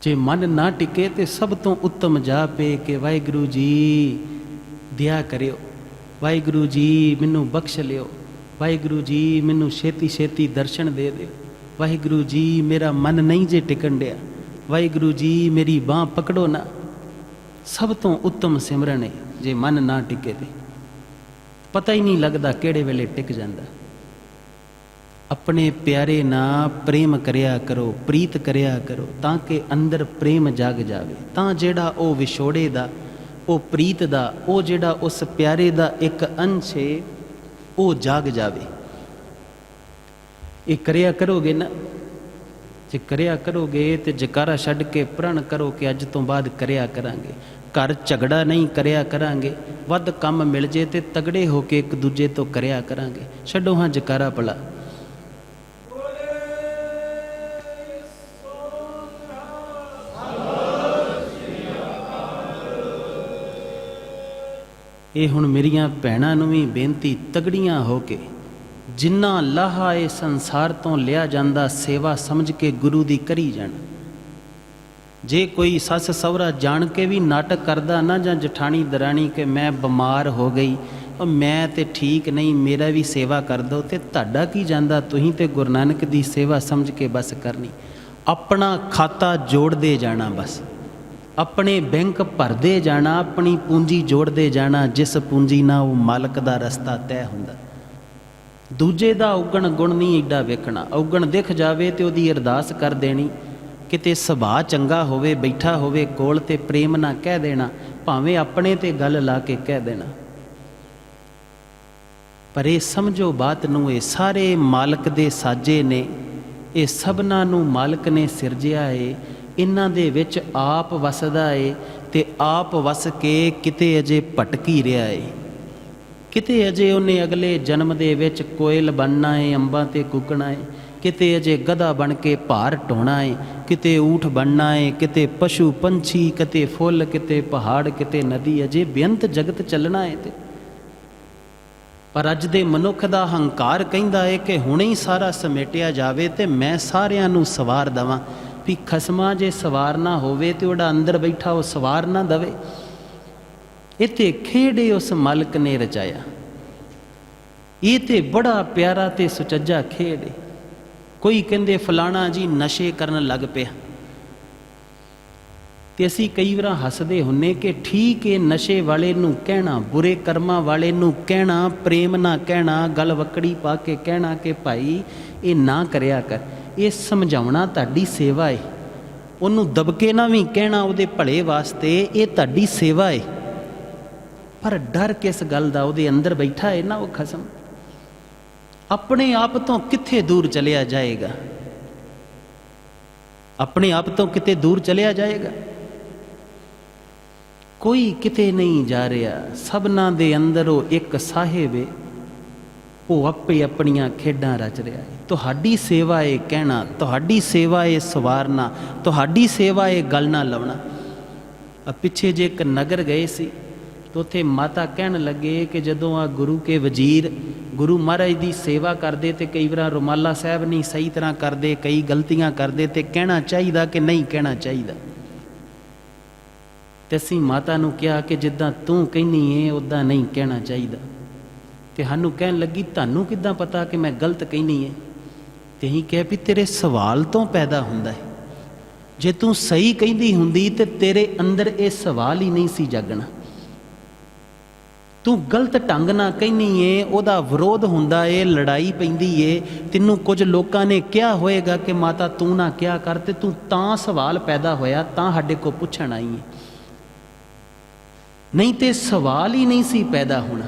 S1: ਜੇ ਮਨ ਨਾ ਟਿਕੇ ਤੇ ਸਭ ਤੋਂ ਉੱਤਮ ਜਾਪ ਹੈ ਕਿ ਵਾਹਿਗੁਰੂ ਜੀ ਦਿਆ ਕਰਿਓ। ਵਾਹਿਗੁਰੂ ਜੀ ਮੈਨੂੰ ਬਖਸ਼ ਲਿਓ। ਵਾਹਿਗੁਰੂ ਜੀ ਮੈਨੂੰ ਛੇਤੀ ਛੇਤੀ ਦਰਸ਼ਨ ਦੇ ਦਿਓ। ਵਾਹਿਗੁਰੂ ਜੀ ਮੇਰਾ ਮਨ ਨਹੀਂ ਜੇ ਟਿਕਣ ਡਿਆ। ਵਾਹਿਗੁਰੂ ਜੀ ਮੇਰੀ ਬਾਹ ਪਕੜੋ ਨਾ। ਸਭ ਤੋਂ ਉੱਤਮ ਸਿਮਰਨ ਹੈ ਜੇ ਮਨ ਨਾ ਟਿਕੇ ਤੇ। ਪਤਾ ਹੀ ਨਹੀਂ ਲੱਗਦਾ ਕਿਹੜੇ ਵੇਲੇ ਟਿਕ ਜਾਂਦਾ। ਆਪਣੇ ਪਿਆਰੇ ਨਾਲ ਪ੍ਰੇਮ ਕਰਿਆ ਕਰੋ, ਪ੍ਰੀਤ ਕਰਿਆ ਕਰੋ, ਤਾਂ ਕਿ ਅੰਦਰ ਪ੍ਰੇਮ ਜਾਗ ਜਾਵੇ। ਤਾਂ ਜਿਹੜਾ ਉਹ ਵਿਛੋੜੇ ਦਾ ਉਹ ਪ੍ਰੀਤ ਦਾ, ਉਹ ਜਿਹੜਾ ਉਸ ਪਿਆਰੇ ਦਾ ਇੱਕ ਅੰਸ਼ ਹੈ ਉਹ ਜਾਗ ਜਾਵੇ। ਇਹ ਕਰਿਆ ਕਰੋਗੇ ਨਾ? ਜੇ ਕਰਿਆ ਕਰੋਗੇ ਤੇ ਜਕਾਰਾ ਛੱਡ ਕੇ ਪ੍ਰਣ ਕਰੋ ਕਿ ਅੱਜ ਤੋਂ ਬਾਅਦ ਕਰਿਆ ਕਰਾਂਗੇ। ਘਰ ਝਗੜਾ ਨਹੀਂ ਕਰਿਆ ਕਰਾਂਗੇ। ਵੱਧ ਕੰਮ ਮਿਲ ਜੇ ਤੇ ਤਗੜੇ ਹੋ ਕੇ ਇੱਕ ਦੂਜੇ ਤੋਂ ਕਰਿਆ ਕਰਾਂਗੇ। ਛੱਡੋ ਹਾਂ ਜਕਾਰਾ ਭਲਾ। ਇਹ ਹੁਣ ਮੇਰੀਆਂ ਭੈਣਾਂ ਨੂੰ ਵੀ ਬੇਨਤੀ ਤਗੜੀਆਂ ਹੋ ਕੇ, ਜਿੰਨਾ ਲਾਹਾ ਇਹ ਸੰਸਾਰ ਤੋਂ ਲਿਆ ਜਾਂਦਾ ਸੇਵਾ ਸਮਝ ਕੇ ਗੁਰੂ ਦੀ ਕਰੀ ਜਾਣ। ਜੇ ਕੋਈ ਸੱਸ ਸਹੁਰਾ ਜਾਣ ਕੇ ਵੀ ਨਾਟਕ ਕਰਦਾ ਨਾ ਜਾਂ ਜਠਾਣੀ ਦਰਾਣੀ ਕਿ ਮੈਂ ਬਿਮਾਰ ਹੋ ਗਈ, ਉਹ ਮੈਂ ਤੇ ਠੀਕ ਨਹੀਂ, ਮੇਰਾ ਵੀ ਸੇਵਾ ਕਰ ਦੋ ਤੇ ਤੁਹਾਡਾ ਕੀ ਜਾਂਦਾ? ਤੁਸੀਂ ਤੇ ਗੁਰੂ ਨਾਨਕ ਦੀ ਸੇਵਾ ਸਮਝ ਕੇ ਬਸ ਕਰਨੀ। ਆਪਣਾ ਖਾਤਾ ਜੋੜਦੇ ਜਾਣਾ ਬਸ। ਆਪਣੇ ਬੈਂਕ ਭਰਦੇ ਜਾਣਾ, ਆਪਣੀ ਪੂੰਜੀ ਜੋੜਦੇ ਜਾਣਾ, ਜਿਸ ਪੂੰਜੀ ਨਾਲ ਉਹ ਮਾਲਕ ਦਾ ਰਸਤਾ ਤੈਅ ਹੁੰਦਾ। ਦੂਜੇ ਦਾ ਔਗਣ ਗੁਣ ਨਹੀਂ ਏਡਾ ਵੇਖਣਾ। ਔਗਣ ਦਿਖ ਜਾਵੇ ਤੇ ਉਹਦੀ ਅਰਦਾਸ ਕਰ ਦੇਣੀ। ਕਿਤੇ ਸੁਭਾਅ ਚੰਗਾ ਹੋਵੇ, ਬੈਠਾ ਹੋਵੇ, ਕੋਲ ਤੇ ਪ੍ਰੇਮ ਨਾ ਕਹਿ ਦੇਣਾ, ਭਾਵੇਂ ਆਪਣੇ ਤੇ ਗੱਲ ਲਾ ਕੇ ਕਹਿ ਦੇਣਾ। ਪਰ ਇਹ ਸਮਝੋ ਬਾਤ ਨੂੰ, ਇਹ ਸਾਰੇ ਮਾਲਕ ਦੇ ਸਾਜੇ ਨੇ, ਇਹ ਸਭਨਾਂ ਨੂੰ ਮਾਲਕ ਨੇ ਸਿਰਜਿਆ ਏ। ਇਹਨਾਂ ਦੇ ਵਿੱਚ ਆਪ ਵਸਦਾ ਏ ਤੇ ਆਪ ਵਸ ਕੇ ਕਿਤੇ ਅਜੇ ਭਟਕੀ ਰਿਹਾ ਏ। ਕਿਤੇ ਅਜੇ ਉਹਨੇ ਅਗਲੇ ਜਨਮ ਦੇ ਵਿੱਚ ਕੋਇਲ ਬਣਨਾ ਏ, ਅੰਬਾਂ ਤੇ ਕੁਕਣਾ ਏ। ਕਿਤੇ ਅਜੇ ਗਧਾ ਬਣ ਕੇ ਭਾਰ ਢੋਣਾ ਏ। ਕਿਤੇ ਊਠ ਬਣਨਾ ਏ, ਕਿਤੇ ਪਸ਼ੂ ਪੰਛੀ, ਕਿਤੇ ਫੁੱਲ, ਕਿਤੇ ਪਹਾੜ, ਕਿਤੇ ਨਦੀ, ਅਜੇ ਬੇਅੰਤ ਜਗਤ ਚੱਲਣਾ ਏ ਤੇ। ਪਰ ਅੱਜ ਦੇ ਮਨੁੱਖ ਦਾ ਹੰਕਾਰ ਕਹਿੰਦਾ ਏ ਕਿ ਹੁਣੇ ਹੀ ਸਾਰਾ ਸਮੇਟਿਆ ਜਾਵੇ ਤੇ ਮੈਂ ਸਾਰਿਆਂ ਨੂੰ ਸਵਾਰ ਦਵਾਂ। ਵੀ ਖਸਮਾ ਜੇ ਸਵਾਰ ਨਾ ਹੋਵੇ ਤੇ ਉਹਦਾ ਅੰਦਰ ਬੈਠਾ ਉਹ ਸਵਾਰ ਨਾ ਦਵੇ। ਇਹ ਤੇ ਖੇੜੇ ਉਸ ਮਾਲਕ ਨੇ ਰਚਾਇਆ। ਇਹ ਤੇ ਬੜਾ ਪਿਆਰਾ ਤੇ ਸੁਚੱਜਾ ਖੇਡ ਏ। ਕੋਈ ਕਹਿੰਦੇ ਫਲਾਣਾ ਜੀ ਨਸ਼ੇ ਕਰਨ ਲੱਗ ਪਿਆ। ਤੇ ਅਸੀਂ ਕਈ ਵਾਰ ਹੱਸਦੇ ਹੁੰਨੇ ਕਿ ਠੀਕ ਏ ਨਸ਼ੇ ਵਾਲੇ ਨੂੰ ਕਹਿਣਾ, ਬੁਰੇ ਕਰਮਾਂ ਵਾਲੇ ਨੂੰ ਕਹਿਣਾ, ਪ੍ਰੇਮ ਨਾ ਕਹਿਣਾ, ਗਲ ਵਕੜੀ ਪਾ ਕੇ ਕਹਿਣਾ ਕਿ ਭਾਈ ਇਹ ਨਾ ਕਰਿਆ ਕਰ। ਇਹ ਸਮਝਾਉਣਾ ਤੁਹਾਡੀ ਸੇਵਾ ਏ। ਉਹਨੂੰ ਦਬਕੇ ਨਾ ਵੀ ਕਹਿਣਾ ਉਹਦੇ ਭਲੇ ਵਾਸਤੇ, ਇਹ ਤੁਹਾਡੀ ਸੇਵਾ ਏ। ਪਰ ਡਰ ਕਿਸ ਗੱਲ ਦਾ? ਉਹਦੇ ਅੰਦਰ ਬੈਠਾ ਏ ਨਾ ਉਹ ਖਸਮ। ਆਪਣੇ ਆਪ ਤੋਂ ਕਿੱਥੇ ਦੂਰ ਚਲਿਆ ਜਾਏਗਾ? ਆਪਣੇ ਆਪ ਤੋਂ ਕਿਤੇ ਦੂਰ ਚਲਿਆ ਜਾਏਗਾ? ਕੋਈ ਕਿਤੇ ਨਹੀਂ ਜਾ ਰਿਹਾ। ਸਭਨਾਂ ਦੇ ਅੰਦਰ ਉਹ ਇੱਕ ਸਾਹਿਬ ਏ। ਉਹ ਆਪੇ ਆਪਣੀਆਂ ਖੇਡਾਂ ਰਚ ਰਿਹਾ ਹੈ ਤੁਹਾਡੀ ਸੇਵਾ ਏ ਕਹਿਣਾ, ਤੁਹਾਡੀ ਸੇਵਾ ਏ ਸਵਾਰਨਾ, ਤੁਹਾਡੀ ਸੇਵਾ ਏ ਗੱਲ ਨਾ ਲਾਉਣਾ ਪਿੱਛੇ ਜੇ ਇੱਕ ਨਗਰ ਗਏ ਸੀ, ਤੇ ਉੱਥੇ ਮਾਤਾ ਕਹਿਣ ਲੱਗੇ ਕਿ ਜਦੋਂ ਆ ਗੁਰੂ ਕੇ ਵਜ਼ੀਰ, ਗੁਰੂ ਮਹਾਰਾਜ ਦੀ ਸੇਵਾ ਕਰਦੇ ਤੇ ਕਈ ਵਾਰ ਰੁਮਾਲਾ ਸਾਹਿਬ ਨਹੀਂ ਸਹੀ ਤਰ੍ਹਾਂ ਕਰਦੇ, ਕਈ ਗਲਤੀਆਂ ਕਰਦੇ ਤੇ ਕਹਿਣਾ ਚਾਹੀਦਾ ਕਿ ਨਹੀਂ ਕਹਿਣਾ ਚਾਹੀਦਾ। ਤੇ ਅਸੀਂ ਮਾਤਾ ਨੂੰ ਕਿਹਾ ਕਿ ਜਿੱਦਾਂ ਤੂੰ ਕਹਿੰਦੀ ਏ ਉਦਾਂ ਨਹੀਂ ਕਹਿਣਾ ਚਾਹੀਦਾ। ਤੇ ਸਾਨੂੰ ਕਹਿਣ ਲੱਗੀ, ਤੁਹਾਨੂੰ ਕਿੱਦਾਂ ਪਤਾ ਕਿ ਮੈਂ ਗਲਤ ਕਹਿੰਦੀ ਏ? ਤੇ ਅਸੀਂ ਕਿਹਾ ਵੀ ਤੇਰੇ ਸਵਾਲ ਤੋਂ ਪੈਦਾ ਹੁੰਦਾ ਹੈ। ਜੇ ਤੂੰ ਸਹੀ ਕਹਿੰਦੀ ਹੁੰਦੀ ਤੇ ਤੇਰੇ ਅੰਦਰ ਇਹ ਸਵਾਲ ਹੀ ਨਹੀਂ ਸੀ ਜਾਗਣਾ। ਤੂੰ ਗਲਤ ਢੰਗ ਨਾਲ ਕਹਿੰਦੀ ਏ, ਉਹਦਾ ਵਿਰੋਧ ਹੁੰਦਾ ਏ, ਲੜਾਈ ਪੈਂਦੀ ਏ, ਤੈਨੂੰ ਕੁਝ ਲੋਕਾਂ ਨੇ ਕਿਹਾ ਹੋਏਗਾ ਕਿ ਮਾਤਾ ਤੂੰ ਨਾ ਕਿਹਾ ਕਰ ਤੇ ਤੂੰ ਤਾਂ ਸਵਾਲ ਪੈਦਾ ਹੋਇਆ, ਤਾਂ ਸਾਡੇ ਕੋ ਪੁੱਛਣ ਆਈ ਏ। ਨਹੀਂ ਤੇ ਸਵਾਲ ਹੀ ਨਹੀਂ ਸੀ ਪੈਦਾ ਹੋਣਾ।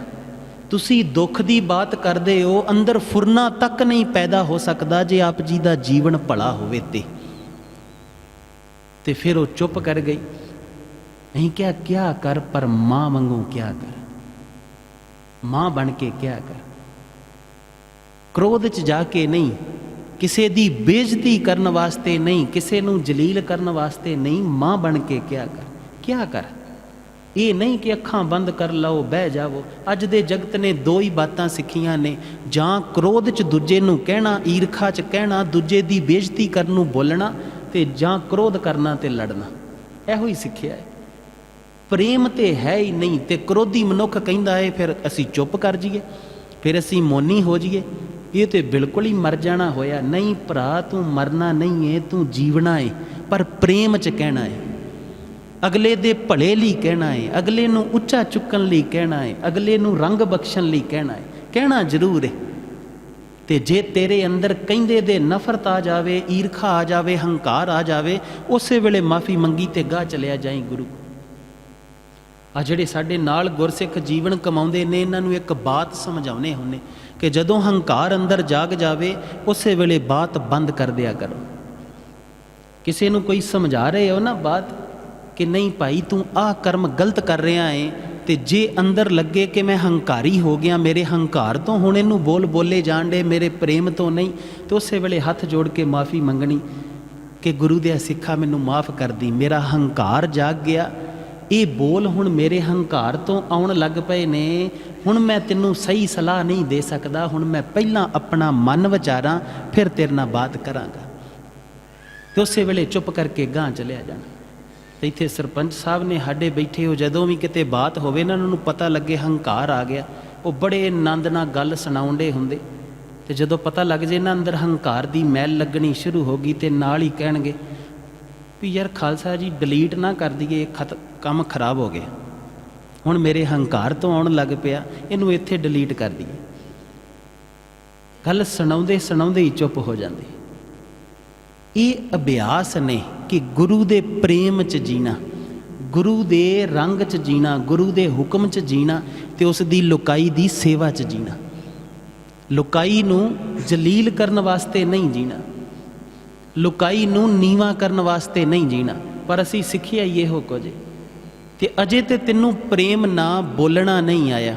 S1: ਤੁਸੀਂ ਦੁੱਖ ਦੀ ਬਾਤ ਕਰਦੇ ਹੋ, ਅੰਦਰ ਫੁਰਨਾ ਤੱਕ ਨਹੀਂ ਪੈਦਾ ਹੋ ਸਕਦਾ ਜੇ ਆਪ ਜੀ ਦਾ ਜੀਵਨ ਭਲਾ ਹੋਵੇ ਤੇ। ਤੇ ਫਿਰ ਉਹ ਚੁੱਪ ਕਰ ਗਈ। ਨਹੀਂ ਕਿਹਾ, ਕਿਆ ਕਰ? ਪਰ ਮਾਂ ਵਾਂਗੂ ਕਿਆ ਕਰ? ਮਾਂ ਬਣ ਕੇ ਕਿਆ ਕਰ? ਕ੍ਰੋਧ ਚ ਜਾ ਕੇ ਨਹੀਂ, ਕਿਸੇ ਦੀ ਬੇਇੱਜ਼ਤੀ ਕਰਨ ਵਾਸਤੇ ਨਹੀਂ, ਕਿਸੇ ਨੂੰ ਜਲੀਲ ਕਰਨ ਵਾਸਤੇ ਨਹੀਂ, ਮਾਂ ਬਣ ਕੇ ਕਿਆ ਕਰ? ਕਿਆ ਕਰ? ਇਹ ਨਹੀਂ ਕਿ ਅੱਖਾਂ ਬੰਦ ਕਰ ਲਓ, ਬਹਿ ਜਾਵੋ। ਅੱਜ ਦੇ ਜਗਤ ਨੇ ਦੋ ਹੀ ਬਾਤਾਂ ਸਿੱਖੀਆਂ ਨੇ। ਜਾਂ ਕ੍ਰੋਧ ਚ ਦੂਜੇ ਨੂੰ ਕਹਿਣਾ, ਈਰਖਾ ਚ ਕਹਿਣਾ, ਦੂਜੇ ਦੀ ਬੇਇੱਜ਼ਤੀ ਕਰਨ ਨੂੰ ਬੋਲਣਾ ਤੇ ਜਾਂ ਕ੍ਰੋਧ ਕਰਨਾ ਤੇ ਲੜਨਾ। ਇਹੋ ਹੀ ਸਿੱਖਿਆ ਹੈ। ਪ੍ਰੇਮ ਤੇ ਹੈ ਹੀ ਨਹੀਂ ਤੇ ਕ੍ਰੋਧੀ ਮਨੁੱਖ ਕਹਿੰਦਾ ਹੈ ਫਿਰ ਅਸੀਂ ਚੁੱਪ ਕਰ ਜਾਈਏ। ਫਿਰ ਅਸੀਂ ਮੋਨੀ ਹੋ ਜਾਈਏ। ਇਹ ਤੇ ਬਿਲਕੁਲ ਹੀ ਮਰ ਜਾਣਾ ਹੋਇਆ। ਨਹੀਂ ਭਰਾ, ਤੂੰ ਮਰਨਾ ਨਹੀਂ ਏ, ਤੂੰ ਜੀਵਣਾ ਏ। ਪਰ ਪ੍ਰੇਮ ਚ ਕਹਿਣਾ ਏ। ਅਗਲੇ ਦੇ ਭਲੇ ਲਈ ਕਹਿਣਾ ਹੈ ਅਗਲੇ ਨੂੰ ਉੱਚਾ ਚੁੱਕਣ ਲਈ ਕਹਿਣਾ ਹੈ ਅਗਲੇ ਨੂੰ ਰੰਗ ਬਖਸ਼ਣ ਲਈ ਕਹਿਣਾ ਹੈ ਕਹਿਣਾ ਜ਼ਰੂਰ ਹੈ ਤੇ ਜੇ ਤੇਰੇ ਅੰਦਰ ਕਹਿੰਦੇ ਦੇ ਨਫ਼ਰਤ ਆ ਜਾਵੇ, ਈਰਖਾ ਆ ਜਾਵੇ, ਹੰਕਾਰ ਆ ਜਾਵੇ, ਉਸੇ ਵੇਲੇ ਮਾਫੀ ਮੰਗੀ ਤੇ ਗਾਹ ਚਲਿਆ ਜਾਈ ਗੁਰੂ। ਆ ਜਿਹੜੇ ਸਾਡੇ ਨਾਲ ਗੁਰਸਿੱਖ ਜੀਵਨ ਕਮਾਉਂਦੇ ਨੇ, ਇਹਨਾਂ ਨੂੰ ਇੱਕ ਬਾਤ ਸਮਝਾਉਨੇ ਹੁੰਨੇ ਕਿ ਜਦੋਂ ਹੰਕਾਰ ਅੰਦਰ ਜਾਗ ਜਾਵੇ, ਉਸੇ ਵੇਲੇ ਬਾਤ ਬੰਦ ਕਰ ਦਿਆ ਕਰੋ। ਕਿਸੇ ਨੂੰ ਕੋਈ ਸਮਝਾ ਰਹੇ ਹੋ ਨਾ ਬਾਤ? ਕਿ ਨਹੀਂ ਭਾਈ, ਤੂੰ ਆਹ ਕਰਮ ਗਲਤ ਕਰ ਰਿਹਾ ਏ ਤੇ ਜੇ ਅੰਦਰ ਲੱਗੇ ਕਿ ਮੈਂ ਹੰਕਾਰੀ ਹੋ ਗਿਆ, ਮੇਰੇ ਹੰਕਾਰ ਤੋਂ ਹੁਣ ਇਹਨੂੰ ਬੋਲ ਬੋਲੇ ਜਾਣ ਦੇ ਮੇਰੇ ਪ੍ਰੇਮ ਤੋਂ ਨਹੀਂ, ਤੇ ਉਸੇ ਵੇਲੇ ਹੱਥ ਜੋੜ ਕੇ ਮਾਫੀ ਮੰਗਣੀ ਕਿ ਗੁਰੂ ਦੇ ਸਿੱਖਾ ਮੈਨੂੰ ਮਾਫ ਕਰ ਦੀ, ਮੇਰਾ ਹੰਕਾਰ ਜਾਗ ਗਿਆ। ਇਹ ਬੋਲ ਹੁਣ ਮੇਰੇ ਹੰਕਾਰ ਤੋਂ ਆਉਣ ਲੱਗ ਪਏ ਨੇ। ਹੁਣ ਮੈਂ ਤੈਨੂੰ ਸਹੀ ਸਲਾਹ ਨਹੀਂ ਦੇ ਸਕਦਾ, ਹੁਣ ਮੈਂ ਪਹਿਲਾਂ ਆਪਣਾ ਮਨ ਵਿਚਾਰਾਂ, ਫਿਰ ਤੇਰੇ ਨਾਲ ਬਾਤ ਕਰਾਂਗਾ। ਤੇ ਉਸੇ ਵੇਲੇ ਚੁੱਪ ਕਰਕੇ ਗਾਂ ਚਲਿਆ ਜਾਣਾ। ਇੱਥੇ ਸਰਪੰਚ ਸਾਹਿਬ ਨੇ ਸਾਡੇ ਬੈਠੇ ਹੋ, ਜਦੋਂ ਵੀ ਕਿਤੇ ਬਾਤ ਹੋਵੇ ਨਾ ਉਹਨਾਂ ਨੂੰ ਪਤਾ ਲੱਗੇ, ਹੰਕਾਰ ਆ ਗਿਆ। ਉਹ ਬੜੇ ਆਨੰਦ ਨਾਲ ਗੱਲ ਸੁਣਾਉਂਦੇ ਹੁੰਦੇ। ਤੇ ਜਦੋਂ ਪਤਾ ਲੱਗ ਜੇ ਨਾ ਅੰਦਰ ਹੰਕਾਰ ਦੀ ਮੈਲ ਲੱਗਣੀ ਸ਼ੁਰੂ ਹੋ ਗਈ ਤੇ ਨਾਲ ਹੀ ਕਹਿਣਗੇ ਵੀ ਯਾਰ ਖਾਲਸਾ ਜੀ, ਡਿਲੀਟ ਨਾ ਕਰ ਦਈਏ ਖਤ, ਕੰਮ ਖਰਾਬ ਹੋ ਗਿਆ। ਹੁਣ ਮੇਰੇ ਹੰਕਾਰ ਤੋਂ ਆਉਣ ਲੱਗ ਪਿਆ, ਇਹਨੂੰ ਇੱਥੇ ਡਿਲੀਟ ਕਰ ਦਈਏ। ਗੱਲ ਸੁਣਾਉਂਦੇ ਸੁਣਾਉਂਦੇ ਹੀ ਚੁੱਪ ਹੋ ਜਾਂਦੀ। ਇਹ ਅਭਿਆਸ ਨੇ ਕਿ ਗੁਰੂ ਦੇ ਪ੍ਰੇਮ 'ਚ ਜੀਣਾ, ਗੁਰੂ ਦੇ ਰੰਗ 'ਚ ਜੀਣਾ, ਗੁਰੂ ਦੇ ਹੁਕਮ 'ਚ ਜੀਣਾ ਤੇ ਉਸ ਦੀ ਲੁਕਾਈ ਦੀ ਸੇਵਾ 'ਚ ਜੀਣਾ। ਲੁਕਾਈ ਨੂੰ ਜਲੀਲ ਕਰਨ ਵਾਸਤੇ ਨਹੀਂ ਜੀਣਾ। ਲੁਕਾਈ ਨੂੰ ਨੀਵਾ ਕਰਨ ਵਾਸਤੇ ਨਹੀਂ ਜੀਣਾ। ਪਰ ਅਸੀਂ ਸਿੱਖਿਆ ਹੀ ਇਹੋ ਕੁਝ ਤੇ ਅਜੇ ਤੇ ਤੈਨੂੰ ਪ੍ਰੇਮ ਨਾ ਬੋਲਣਾ ਨਹੀਂ ਆਇਆ।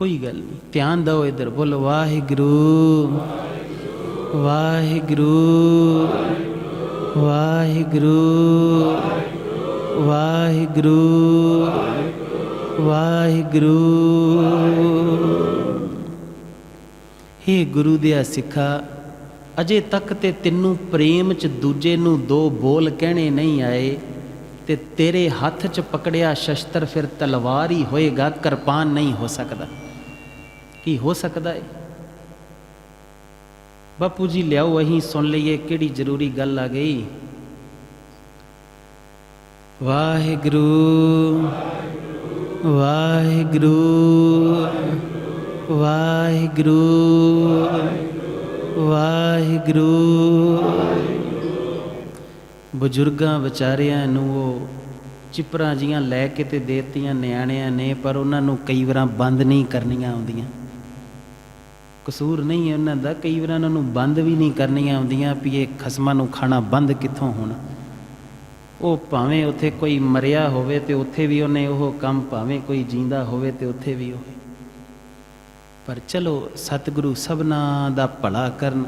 S1: ਕੋਈ ਗੱਲ ਨਹੀਂ ਧਿਆਨ ਦਿਓ ਇਧਰ, ਬੋਲੋ, ਵਾਹਿਗੁਰੂ ਵਾਹਿਗੁਰੂ ਵਾਹਿਗੁਰੂ ਵਾਹਿਗੁਰੂ ਵਾਹਿਗੁਰੂ। ਹੇ ਗੁਰੂ ਦੇ ਸਿੱਖਾ, ਅਜੇ ਤੱਕ ਤੇ ਤੈਨੂੰ ਪ੍ਰੇਮ ਚ ਦੂਜੇ ਨੂੰ ਦੋ ਬੋਲ ਕਹਿਣੇ ਨਹੀਂ ਆਏ, ਤੇ ਤੇਰੇ ਹੱਥ ਚ ਪਕੜਿਆ ਸ਼ਸਤਰ ਫਿਰ ਤਲਵਾਰ ਹੀ ਹੋਏਗਾ, ਕਿਰਪਾਨ ਨਹੀਂ ਹੋ ਸਕਦਾ। ਕੀ ਹੋ ਸਕਦਾ ਹੈ ਬਾਪੂ ਜੀ, ਲਿਆਓ ਅਹੀਂ ਸੁਣ ਲਈਏ ਕਿਹੜੀ ਜ਼ਰੂਰੀ ਗੱਲ ਆ ਗਈ। ਵਾਹਿਗੁਰੂ ਵਾਹਿਗੁਰੂ ਵਾਹਿਗੁਰੂ ਵਾਹਿਗੁਰੂ। ਬਜ਼ੁਰਗਾਂ ਵਿਚਾਰਿਆਂ ਨੂੰ ਉਹ ਚਿਪਰਾਂ ਜੀਆਂ ਲੈ ਕੇ ਤੇ ਦੇਤੀਆਂ, ਨਿਆਣਿਆਂ ਨੇ, ਪਰ ਉਹਨਾਂ ਨੂੰ ਕਈ ਵਾਰਾਂ ਬੰਦ ਨਹੀਂ ਕਰਨੀਆਂ ਆਉਂਦੀਆਂ। ਕਸੂਰ ਨਹੀਂ ਹੈ ਉਹਨਾਂ ਦਾ। ਕਈ ਵਾਰ ਉਹਨਾਂ ਨੂੰ ਬੰਦ ਵੀ ਨਹੀਂ ਕਰਨੀਆਂ ਆਉਂਦੀਆਂ ਵੀ ਇਹ ਖਸਮਾਂ ਨੂੰ ਖਾਣਾ ਬੰਦ ਕਿੱਥੋਂ ਹੋਣਾ। ਉਹ ਭਾਵੇਂ ਉੱਥੇ ਕੋਈ ਮਰਿਆ ਹੋਵੇ ਤੇ ਉੱਥੇ ਵੀ ਉਹਨੇ ਉਹ ਕੰਮ ਭਾਵੇਂ ਕੋਈ ਜਿੰਦਾ ਹੋਵੇ ਤੇ ਉੱਥੇ ਵੀ ਉਹ। ਪਰ ਚਲੋ, ਸਤਿਗੁਰੂ ਸਭਨਾ ਦਾ ਭਲਾ ਕਰਨ।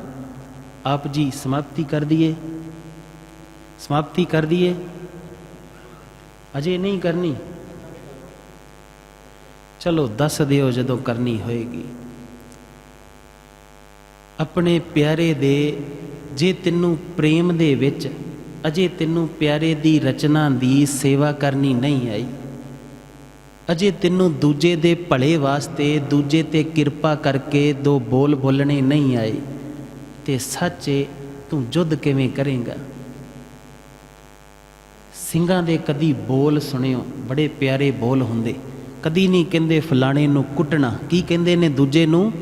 S1: ਆਪ ਜੀ ਸਮਾਪਤੀ ਕਰ ਦਈਏ। ਸਮਾਪਤੀ ਕਰ ਦਈਏ। ਅਜੇ ਨਹੀਂ ਕਰਨੀ। ਚਲੋ ਦੱਸ ਦਿਓ ਜਦੋਂ ਕਰਨੀ ਹੋਏਗੀ। ਆਪਣੇ ਪਿਆਰੇ ਦੇ, ਜੇ ਤੈਨੂੰ ਪ੍ਰੇਮ ਦੇ ਵਿੱਚ ਅਜੇ ਤੈਨੂੰ ਪਿਆਰੇ ਦੀ ਰਚਨਾ ਦੀ ਸੇਵਾ ਕਰਨੀ ਨਹੀਂ ਆਈ, ਅਜੇ ਤੈਨੂੰ ਦੂਜੇ ਦੇ ਭਲੇ ਵਾਸਤੇ ਦੂਜੇ ਤੇ ਕਿਰਪਾ ਕਰਕੇ ਦੋ ਬੋਲ ਬੋਲਣੇ ਨਹੀਂ ਆਏ, ਤੇ ਸੱਚੇ ਤੂੰ ਜੁੱਧ ਕਿਵੇਂ ਕਰੇਂਗਾ? ਸਿੰਘਾਂ ਦੇ ਕਦੀ ਬੋਲ ਸੁਣਿਓ, ਬੜੇ ਪਿਆਰੇ ਬੋਲ ਹੁੰਦੇ। ਕਦੀ ਨਹੀਂ ਕਹਿੰਦੇ ਫਲਾਣੇ ਨੂੰ ਕੁੱਟਣਾ, ਕੀ ਕਹਿੰਦੇ ਨੇ ਦੂਜੇ ਨੂੰ?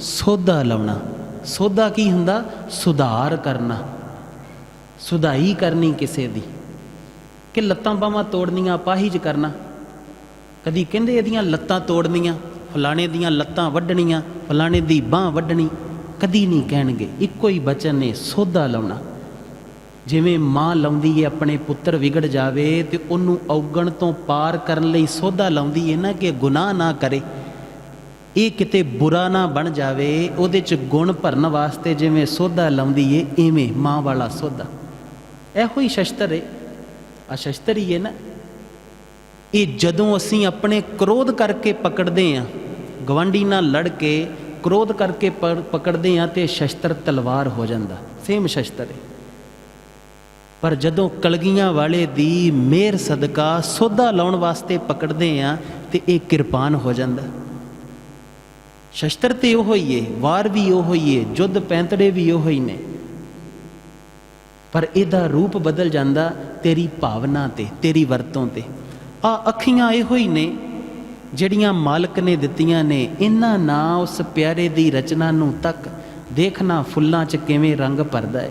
S1: ਸੋਧਾ ਲਾਉਣਾ। ਸੋਧਾ ਕੀ ਹੁੰਦਾ? ਸੁਧਾਰ ਕਰਨਾ। ਸੁਧਾਈ ਕਰਨੀ ਕਿਸੇ ਦੀ। ਕਿ ਲੱਤਾਂ ਬਾਹਾਂ ਤੋੜਨੀਆਂ, ਪਾਹੀਜ ਕਰਨਾ। ਕਦੀ ਕਹਿੰਦੇ ਇਹਦੀਆਂ ਲੱਤਾਂ ਤੋੜਨੀਆਂ, ਫਲਾਣੇ ਦੀਆਂ ਲੱਤਾਂ ਵੱਢਣੀਆਂ, ਫਲਾਣੇ ਦੀ ਬਾਹ ਵੱਢਣੀ। ਕਦੀ ਨਹੀਂ ਕਹਿਣਗੇ, ਇੱਕੋ ਹੀ ਬਚਨ ਨੇ, ਸੋਧਾ ਲਾਉਣਾ। ਜਿਵੇਂ ਮਾਂ ਲਾਉਂਦੀ ਏ ਆਪਣੇ ਪੁੱਤਰ ਵਿਗੜ ਜਾਵੇ ਤੇ ਉਹਨੂੰ ਔਗਣ ਤੋਂ ਪਾਰ ਕਰਨ ਲਈ ਸੋਧਾ ਲਾਉਂਦੀ ਏ ਨਾ ਕਿ ਗੁਨਾਹ ਨਾ ਕਰੇ। ਇਹ ਕਿਤੇ ਬੁਰਾ ਨਾ ਬਣ ਜਾਵੇ, ਉਹਦੇ ਚ ਗੁਣ ਭਰਨ ਵਾਸਤੇ ਜਿਵੇਂ ਸੋਧਾ ਲਾਉਂਦੀ ਏ ਐਵੇਂ ਮਾਂ ਵਾਲਾ ਸੋਧਾ। ਇਹੋ ਹੀ ਸ਼ਸਤਰ ਏ। ਆ ਸ਼ਸਤਰ ਹੀ ਏ ਨਾ। ਇਹ ਜਦੋਂ ਅਸੀਂ ਆਪਣੇ ਕ੍ਰੋਧ ਕਰਕੇ ਪਕੜਦੇ ਆਂ, ਗਵਾਂਢੀ ਨਾਲ ਲੜ ਕੇ ਕ੍ਰੋਧ ਕਰਕੇ ਪ- ਪਕੜਦੇ ਆਂ ਤੇ ਸ਼ਸਤਰ ਤਲਵਾਰ ਹੋ ਜਾਂਦਾ। ਸੇਮ ਸ਼ਸਤਰ ਏ। ਪਰ ਜਦੋਂ ਕਲਗੀਆਂ ਵਾਲੇ ਦੀ ਮਿਹਰ ਸਦਕਾ ਸੋਧਾ ਲਾਉਣ ਵਾਸਤੇ ਪਕੜਦੇ ਆਂ ਤੇ ਇਹ ਕਿਰਪਾਨ ਹੋ ਜਾਂਦਾ। ਸ਼ਸਤਰ ਤੇ ਉਹ ਹੀ ਏ, ਵਾਰ ਵੀ ਉਹ ਹੀ ਏ, ਜੁੱਧ ਪੈਂਤੜੇ ਵੀ ਉਹ ਹੀ ਨੇ। ਪਰ ਇਹਦਾ ਰੂਪ ਬਦਲ ਜਾਂਦਾ ਤੇਰੀ ਭਾਵਨਾ ਤੇ, ਤੇਰੀ ਵਰਤੋਂ ਤੇ। ਆ ਅੱਖੀਆਂ ਇਹੋ ਹੀ ਨੇ ਜਿਹੜੀਆਂ ਮਾਲਕ ਨੇ ਦਿੱਤੀਆਂ ਨੇ। ਇਹਨਾਂ ਨਾ ਉਸ ਪਿਆਰੇ ਦੀ ਰਚਨਾ ਨੂੰ ਤੱਕ ਦੇਖਣਾ ਫੁੱਲਾਂ 'ਚ ਕਿਵੇਂ ਰੰਗ ਭਰਦਾ ਏ।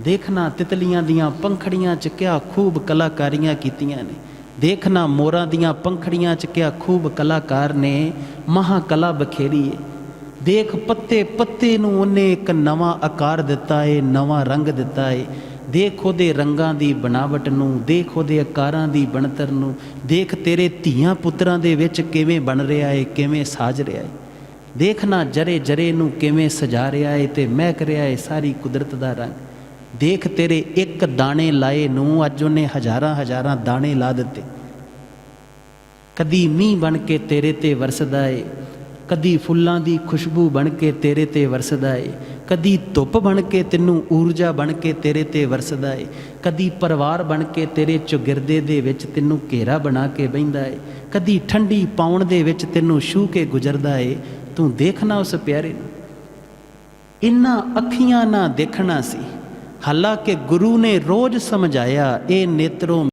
S1: ਦੇਖਣਾ ਤਿਤਲੀਆਂ ਦੀਆਂ ਪੰਖੜੀਆਂ 'ਚ ਕਿਆ ਖੂਬ ਕਲਾਕਾਰੀਆਂ ਕੀਤੀਆਂ ਨੇ। ਦੇਖਣਾ ਮੋਰਾਂ ਦੀਆਂ ਪੰਖੜੀਆਂ 'ਚ ਕਿਆ ਖੂਬ ਕਲਾਕਾਰ ਨੇ ਮਹਾ ਕਲਾ ਬਖੇਰੀ ਏ। ਦੇਖ ਪੱਤੇ ਪੱਤੇ ਨੂੰ ਉਹਨੇ ਇੱਕ ਨਵਾਂ ਆਕਾਰ ਦਿੱਤਾ ਏ, ਨਵਾਂ ਰੰਗ ਦਿੱਤਾ ਏ। ਦੇਖ ਉਹਦੇ ਰੰਗਾਂ ਦੀ ਬਣਾਵਟ ਨੂੰ, ਦੇਖ ਉਹਦੇ ਆਕਾਰਾਂ ਦੀ ਬਣਤਰ ਨੂੰ, ਦੇਖ ਤੇਰੇ ਧੀਆਂ ਪੁੱਤਰਾਂ ਦੇ ਵਿੱਚ ਕਿਵੇਂ ਬਣ ਰਿਹਾ ਏ, ਕਿਵੇਂ ਸਾਜ ਰਿਹਾ ਏ। ਦੇਖਣਾ ਜਰੇ ਜਰੇ ਨੂੰ ਕਿਵੇਂ ਸਜਾ ਰਿਹਾ ਏ ਤੇ ਮਹਿਕ ਰਿਹਾ ਏ ਸਾਰੀ ਕੁਦਰਤ ਦਾ ਰੰਗ। ਦੇਖ ਤੇਰੇ ਇੱਕ ਦਾਣੇ ਲਾਏ ਨੂੰ ਅੱਜ ਉਹਨੇ ਹਜ਼ਾਰਾਂ ਹਜ਼ਾਰਾਂ ਦਾਣੇ ਲਾ ਦਿੱਤੇ। ਕਦੀ ਮੀਂਹ ਬਣ ਕੇ ਤੇਰੇ ਤੇ ਵਰਸਦਾ ਏ, ਕਦੀ ਫੁੱਲਾਂ ਦੀ ਖੁਸ਼ਬੂ ਬਣ ਕੇ ਤੇਰੇ ਤੇ ਵਰਸਦਾ ਏ, ਕਦੀ ਧੁੱਪ ਬਣ ਕੇ ਤੈਨੂੰ ਊਰਜਾ ਬਣ ਕੇ ਤੇਰੇ ਤੇ ਵਰਸਦਾ ਏ, ਕਦੀ ਪਰਿਵਾਰ ਬਣ ਕੇ ਤੇਰੇ ਚੁਗਿਰਦੇ ਦੇ ਵਿੱਚ ਤੈਨੂੰ ਘੇਰਾ ਬਣਾ ਕੇ ਬੈੰਦਾ ਏ, ਕਦੀ ਠੰਡੀ ਪਾਉਣ ਦੇ ਵਿੱਚ ਤੈਨੂੰ ਛੂ ਕੇ ਗੁਜ਼ਰਦਾ ਏ, ਤੂੰ ਦੇਖਣਾ ਉਸ ਪਿਆਰੇ ਨੂੰ। ਇਨ੍ਹਾਂ ਅੱਖੀਆਂ ਨਾਲ ਦੇਖਣਾ ਸੀ। ਹਾਲਾਂਕਿ ਗੁਰੂ ਨੇ ਰੋਜ਼ ਸਮਝਾਇਆ ਇਹ ਨੇਤਰੋ